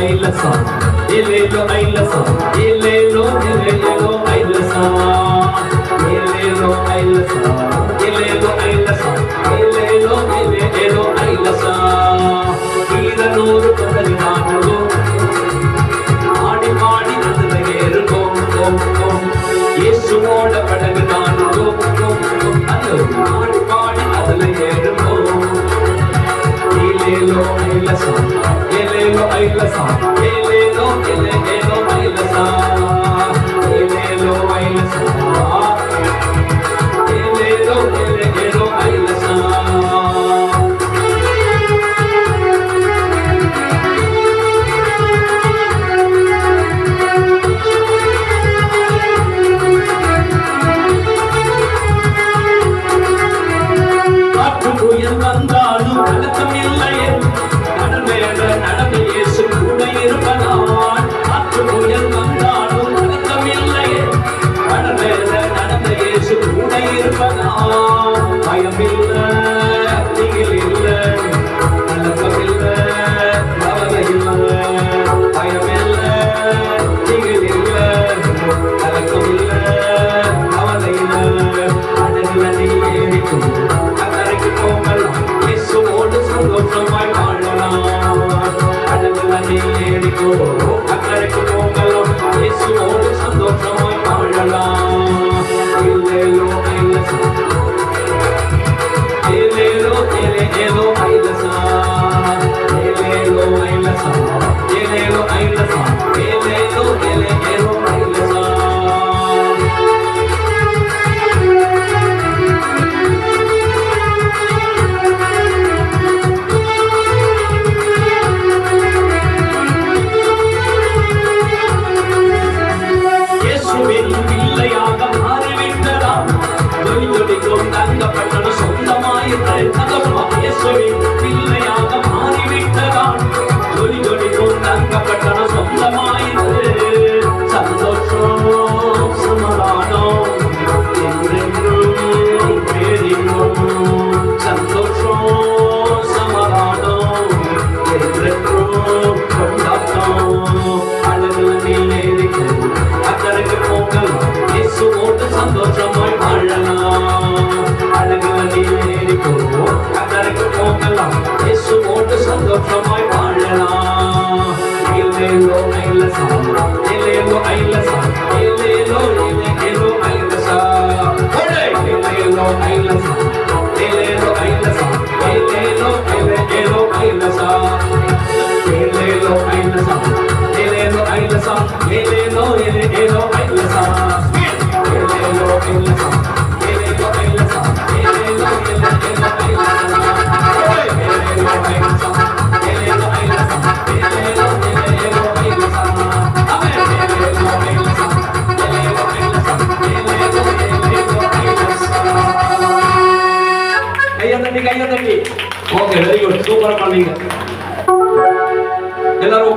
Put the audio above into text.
ఐలసం ఏలేలో ఐలసం ఏలేలో ఏలేలో ఐలసం ఏలేలో ఐలసం ఏలేలో ఐలసం ఏలేలో ఏలేలో ఐలసం ఈరనూరు కదలి నాడు ఆడి మాడి నదిలేరు యేసుவோட படகு நாடு ஆடி பாடி அதில் ஏறுமோ இலேலோ இலசம் వైలసా ఏలేలో ఎలేలో వైలసా ఏలేలో వైలసా okay very good super morning ಎಲ್ಲರೂ